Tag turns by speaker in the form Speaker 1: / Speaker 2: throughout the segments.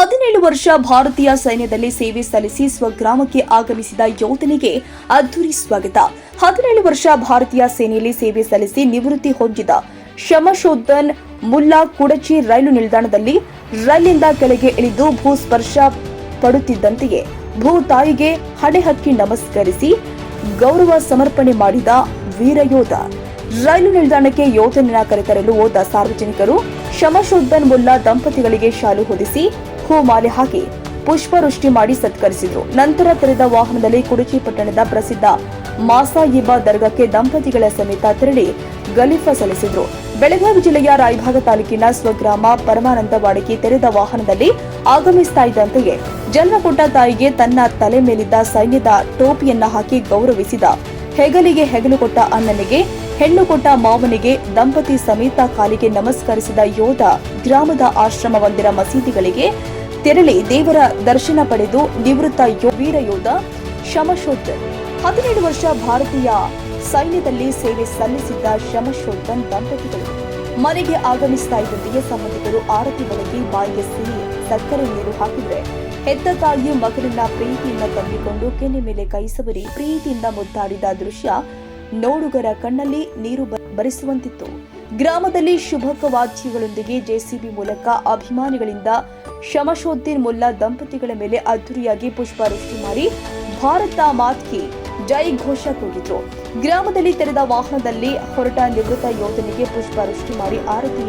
Speaker 1: ಹದಿನೇಳು ವರ್ಷ ಭಾರತೀಯ ಸೈನ್ಯದಲ್ಲಿ ಸೇವೆ ಸಲ್ಲಿಸಿ ಸ್ವಗ್ರಾಮಕ್ಕೆ ಆಗಮಿಸಿದ ಯೋಧನಿಗೆ ಅದ್ದೂರಿ ಸ್ವಾಗತ. ಹದಿನೇಳು ವರ್ಷ ಭಾರತೀಯ ಸೇನೆಯಲ್ಲಿ ಸೇವೆ ಸಲ್ಲಿಸಿ ನಿವೃತ್ತಿ ಹೊಂದಿದ ಶಮಶೋದ್ದನ್ ಮುಲ್ಲಾ ಕುಡಚಿ ರೈಲು ನಿಲ್ದಾಣದಲ್ಲಿ ರೈಲಿಂದ ಕೆಳಗೆ ಇಳಿದು ಭೂಸ್ಪರ್ಶ ಪಡುತ್ತಿದ್ದಂತೆಯೇ ಭೂ ತಾಯಿಗೆ ಹಣೆಹಕ್ಕಿ ನಮಸ್ಕರಿಸಿ ಗೌರವ ಸಮರ್ಪಣೆ ಮಾಡಿದ ವೀರಯೋಧ ರೈಲು ನಿಲ್ದಾಣಕ್ಕೆ ಯೋಧನನ್ನ ಕರೆತರಲು ಹೋದ ಸಾರ್ವಜನಿಕರು ಶಮಶೋದ್ದನ್ ಮುಲ್ಲಾ ದಂಪತಿಗಳಿಗೆ ಶಾಲು ಹೊದಿಸಿ ಹೂಮಾಲೆ ಹಾಕಿ ಪುಷ್ಪವೃಷ್ಟಿ ಮಾಡಿ ಸತ್ಕರಿಸಿದರು. ನಂತರ ತೆರೆದ ವಾಹನದಲ್ಲಿ ಕುಡುಚಿ ಪಟ್ಟಣದ ಪ್ರಸಿದ್ಧ ಮಾಸಾಯಿಬಾ ದರ್ಗಾಕ್ಕೆ ದಂಪತಿಗಳ ಸಮೇತ ತೆರಳಿ ಗಲೀಫ ಸಲ್ಲಿಸಿದ್ರು. ಬೆಳಗಾವಿ ಜಿಲ್ಲೆಯ ರಾಯಭಾಗ ತಾಲೂಕಿನ ಸ್ವಗ್ರಾಮ ಪರಮಾನಂದವಾಡಿಗೆ ತೆರೆದ ವಾಹನದಲ್ಲಿ ಆಗಮಿಸ್ತಾ ಇದ್ದಂತೆಯೇ ಜನ್ಮಕೊಟ್ಟ ತಾಯಿಗೆ ತನ್ನ ತಲೆ ಮೇಲಿದ್ದ ಸೈನ್ಯದ ಟೋಪಿಯನ್ನ ಹಾಕಿ ಗೌರವಿಸಿದ. ಹೆಗಲಿಗೆ ಹೆಗಲು ಕೊಟ್ಟ ಅಣ್ಣನಿಗೆ, ಹೆಣ್ಣು ಕೊಟ್ಟ ಮಾವನಿಗೆ ದಂಪತಿ ಸಮೇತ ಕಾಲಿಗೆ ನಮಸ್ಕರಿಸಿದ ಯೋಧ ಗ್ರಾಮದ ಆಶ್ರಮವಂದಿರ ಮಸೀದಿಗಳಿಗೆ ತೆರಳಿ ದೇವರ ದರ್ಶನ ಪಡೆದು ನಿವೃತ್ತ ವೀರ ಯೋಧ ಶಮಶೋಧನ್ ಹದಿನೇಳು ವರ್ಷ ಭಾರತೀಯ ಸೈನ್ಯದಲ್ಲಿ ಸೇವೆ ಸಲ್ಲಿಸಿದ್ದ ಶಮಶೋಧನ್ ದಂಪತಿಗಳು. ಮನೆಗೆ ಆಗಮಿಸ್ತಾ ಇದ್ದಂತೆಯೇ ಸಂಬಂಧಿಕರು ಆರತಿ ಬೆಳಗ್ಗೆ ಬಾಯಿಗೆ ಸಿಹಿ, ಸಕ್ಕರೆ ನೀರು ಹಾಕಿದ್ರೆ ಹೆತ್ತ ತಾಯಿಯು ಮಗನನ್ನ ಪ್ರೀತಿಯಿಂದ ತಂಬಿಕೊಂಡು ಕೆನೆ ಮೇಲೆ ಕೈ ಸವರಿ ಪ್ರೀತಿಯಿಂದ ಮುದ್ದಾಡಿದ ದೃಶ್ಯ ನೋಡುಗರ ಕಣ್ಣಲ್ಲಿ ನೀರು ಬರಿಸುವಂತಿತ್ತು. ಗ್ರಾಮದಲ್ಲಿ ಶುಭಕ ವಾದ್ಯಗಳೊಂದಿಗೆ ಜೆಸಿಬಿ ಮೂಲಕ ಅಭಿಮಾನಿಗಳಿಂದ ಶಮಶೋದ್ದೀನ್ ಮುಲ್ಲಾ ದಂಪತಿಗಳ ಮೇಲೆ ಅದ್ದೂರಿಯಾಗಿ ಪುಷ್ಪವೃಷ್ಟಿ ಮಾಡಿ ಭಾರತ ಮಾತ್ಗೆ ಜೈ ಘೋಷ ಕೂಗಿದ್ರು. ಗ್ರಾಮದಲ್ಲಿ ತೆರೆದ ವಾಹನದಲ್ಲಿ ಹೊರಟ ನಿವೃತ್ತ ಯೋಧನಿಗೆ ಪುಷ್ಪವೃಷ್ಟಿ ಮಾಡಿ ಆರತಿ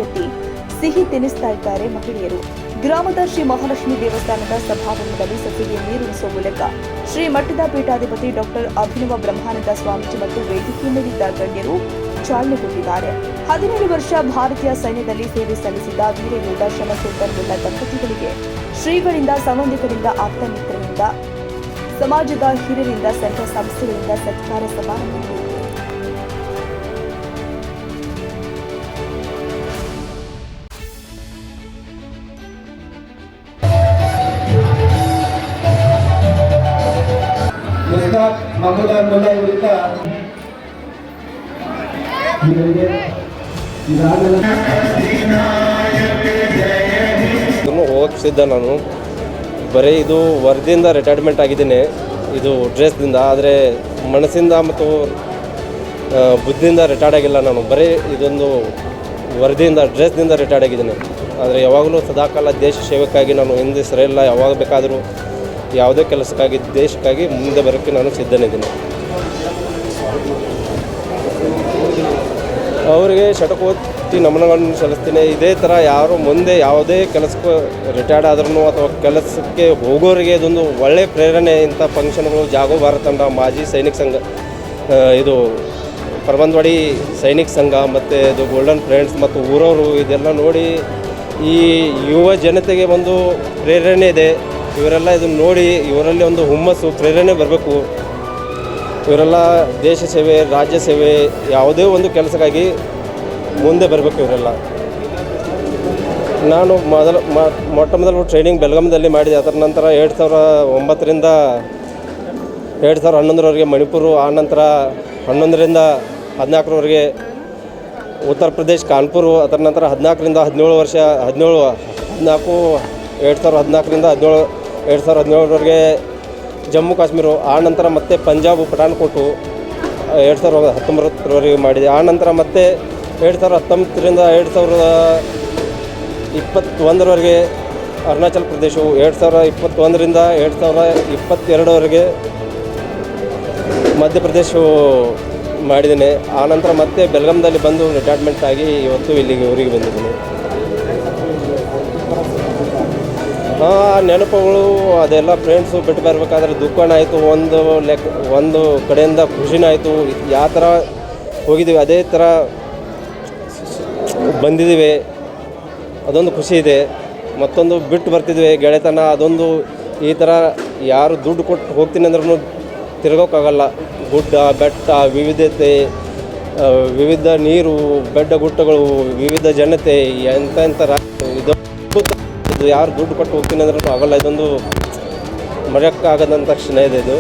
Speaker 1: ಸಿಹಿ ತಿನ್ನಿಸ್ತಾ ಇದ್ದಾರೆ ಮಹಿಳೆಯರು. ಗ್ರಾಮದ ಶ್ರೀ ಮಹಾಲಕ್ಷ್ಮಿ ದೇವಸ್ಥಾನದ ಸಭಾಭವನದಲ್ಲಿ ಸಸಿಗೆ ನೀರುಣಿಸುವ ಮೂಲಕ ಶ್ರೀ ಮಠದ ಪೀಠಾಧಿಪತಿ ಡಾಕ್ಟರ್ ಅಭಿನವ ಬ್ರಹ್ಮಾನಂದ ಸ್ವಾಮೀಜಿ ಮತ್ತು ವೇದಿಕೆ ಮೇಲಿದ್ದ ಗಣ್ಯರು ಚಾಲನೆ ಕೊಟ್ಟಿದ್ದಾರೆ ಹದಿನೇಳು ವರ್ಷ ಭಾರತೀಯ ಸೈನ್ಯದಲ್ಲಿ ಸೇವೆ ಸಲ್ಲಿಸಿದ ಶಮಶೋಧನ್ ಮುಲ್ಲಾ ದಂಪತಿಗಳಿಗೆ ಶ್ರೀಗಳಿಂದ ಸಂಬಂಧಿಕರಿಂದ ಆಪ್ತ ಮಿತ್ರರಿಂದ, ಸಮಾಜದ ಹಿರಿಯರಿಂದ, ಸಂಘ ಸಂಸ್ಥೆಗಳಿಂದ ಸತ್ಕಾರ ಸಮಾರಂಭ
Speaker 2: ಮಹಮೂದಾನ್ ಮುಲ್ಲಾ ವಿರುದ್ಧ
Speaker 3: ನಾನು. ಬರೀ ಇದು ವರದಿಯಿಂದ ರಿಟೈರ್ಮೆಂಟ್ ಆಗಿದ್ದೀನಿ. ಇದು ಡ್ರೆಸ್ದಿಂದ ಆದರೆ ಮನಸ್ಸಿಂದ ಮತ್ತು ಬುದ್ಧಿಯಿಂದ ರಿಟೈರ್ಡ್ ಆಗಿಲ್ಲ ನಾನು. ಬರೀ ಇದೊಂದು ವರದಿಯಿಂದ ಡ್ರೆಸ್ದಿಂದ ರಿಟೈರ್ಡ್ ಆಗಿದ್ದೀನಿ. ಆದರೆ ಯಾವಾಗಲೂ ಸದಾಕಾಲ ದೇಶ ಸೇವಕ್ಕಾಗಿ ನಾನು ಹಿಂದೆ ಸರಿಯಿಲ್ಲ. ಯಾವಾಗ ಬೇಕಾದರೂ ಯಾವುದೇ ಕೆಲಸಕ್ಕಾಗಿ, ದೇಶಕ್ಕಾಗಿ ಮುಂದೆ ಬರೋಕ್ಕೆ ನಾನು ಸಿದ್ಧನಿದ್ದೀನಿ. ಅವರಿಗೆ ಶಟಕೋತಿ ನಮನಗಳನ್ನು ಸಲ್ಲಿಸ್ತೀನಿ. ಇದೇ ಥರ ಯಾರು ಮುಂದೆ ಯಾವುದೇ ಕೆಲಸಕ್ಕೂ ರಿಟೈರ್ಡ್ ಆದ್ರೂ ಅಥವಾ ಕೆಲಸಕ್ಕೆ ಹೋಗೋರಿಗೆ ಇದೊಂದು ಒಳ್ಳೆಯ ಪ್ರೇರಣೆ ಇಂಥ ಫಂಕ್ಷನ್ಗಳು ಜಾಗೋ ಭಾರತ ತಂಡ ಮಾಜಿ ಸೈನಿಕ ಸಂಘ ಇದು ಪರಬಂದ್ವಾಡಿ ಸೈನಿಕ ಸಂಘ ಮತ್ತು ಇದು ಗೋಲ್ಡನ್ ಫ್ರೆಂಡ್ಸ್ ಮತ್ತು ಊರವರು ಇದೆಲ್ಲ ನೋಡಿ ಈ ಯುವ ಜನತೆಗೆ ಒಂದು ಪ್ರೇರಣೆ ಇದೆ. ಇವರೆಲ್ಲ ಇದನ್ನು ನೋಡಿ ಇವರಲ್ಲಿ ಒಂದು ಹುಮ್ಮಸ್ಸು, ಪ್ರೇರಣೆ ಬರಬೇಕು. ಇವರೆಲ್ಲ ದೇಶ ಸೇವೆ, ರಾಜ್ಯ ಸೇವೆ, ಯಾವುದೇ ಒಂದು ಕೆಲಸಕ್ಕಾಗಿ ಮುಂದೆ ಬರಬೇಕು ಇವರೆಲ್ಲ. ನಾನು ಮೊದಲು ಮೊಟ್ಟ ಮೊದಲು ಟ್ರೈನಿಂಗ್ ಬೆಳಗಾಮದಲ್ಲಿ ಮಾಡಿದೆ. ಅದರ ನಂತರ ಎರಡು ಸಾವಿರ ಒಂಬತ್ತರಿಂದ ಎರಡು ಸಾವಿರ ಹನ್ನೊಂದರವರೆಗೆ ಮಣಿಪುರ, ಆ ನಂತರ ಹನ್ನೊಂದರಿಂದ ಹದಿನಾಲ್ಕರವರೆಗೆ ಉತ್ತರ ಪ್ರದೇಶ, ಕಾನ್ಪುರ, ಅದರ ನಂತರ ಹದಿನಾಲ್ಕರಿಂದ ಹದಿನೇಳು ವರ್ಷ, ಹದಿನೇಳು, ಹದಿನಾಲ್ಕು, ಎರಡು ಸಾವಿರದ ಹದಿನಾಲ್ಕರಿಂದ ಹದಿನೇಳು ಎರಡು ಸಾವಿರದ ಹದಿನೇಳರವರೆಗೆ ಜಮ್ಮು ಕಾಶ್ಮೀರ, ಆ ನಂತರ ಮತ್ತೆ ಪಂಜಾಬ್, ಪಠಾಣ್ಕೋಟು, ಎರಡು ಸಾವಿರದ ಹತ್ತೊಂಬತ್ತರವರೆಗೆ ಮಾಡಿದೆ. ಆ ನಂತರ ಮತ್ತೆ ಎರಡು ಸಾವಿರದ ಹತ್ತೊಂಬತ್ತರಿಂದ ಎರಡು ಸಾವಿರದ ಇಪ್ಪತ್ತೊಂದರವರೆಗೆ ಅರುಣಾಚಲ ಪ್ರದೇಶವು, ಎರಡು ಸಾವಿರದ ಇಪ್ಪತ್ತೊಂದರಿಂದ ಎರಡು ಸಾವಿರದ ಇಪ್ಪತ್ತೆರಡರವರೆಗೆ ಮಧ್ಯಪ್ರದೇಶವು ಮಾಡಿದ್ದೇನೆ. ಆ ನಂತರ ಮತ್ತೆ ಬೆಳಗಾಂದಲ್ಲಿ ಬಂದು ರಿಟೈರ್ಮೆಂಟ್ ಆಗಿ ಇವತ್ತು ಇಲ್ಲಿಗೆ ಊರಿಗೆ ಬಂದಿದ್ದೀನಿ. ನೆನಪುಗಳು, ಅದೆಲ್ಲ ಫ್ರೆಂಡ್ಸು ಬಿಟ್ಟು ಬರಬೇಕಾದ್ರೆ ದುಃಖನ ಆಯಿತು, ಒಂದು ಲೆಕ್ಕ ಒಂದು ಕಡೆಯಿಂದ ಖುಷಿನೂ ಆಯಿತು, ಯಾವ ಥರ ಹೋಗಿದ್ದೀವಿ, ಅದೇ ಥರ ಬಂದಿದ್ದೀವಿ, ಅದೊಂದು ಖುಷಿ ಇದೆ. ಮತ್ತೊಂದು ಬಿಟ್ಟು ಬರ್ತಿದ್ವಿ, ಗೆಳೆತನ, ಅದೊಂದು ಈ ಥರ ಯಾರು ದುಡ್ಡು ಕೊಟ್ಟು ಹೋಗ್ತೀನಿ ಅಂದ್ರೂ ತಿರ್ಗೋಕ್ಕಾಗಲ್ಲ. ಗುಡ್ಡ, ಬೆಟ್ಟ, ವಿವಿಧತೆ ವಿವಿಧ ನೀರು ಬೆಡ್ಡ ಗುಡ್ಡಗಳು ವಿವಿಧ ಜನತೆ ಎಂಥ ಎಂಥ ಇದು ಯಾರು ದುಡ್ಡು ಕೊಟ್ಟು ಹೋಗ್ತೀನಿ ಅಂದ್ರೂ ಆಗಲ್ಲ ಇದೊಂದು ಮರೆಯೋಕ್ಕಾಗದಂಥ ಕ್ಷಣ ಇದೆ ಇದು.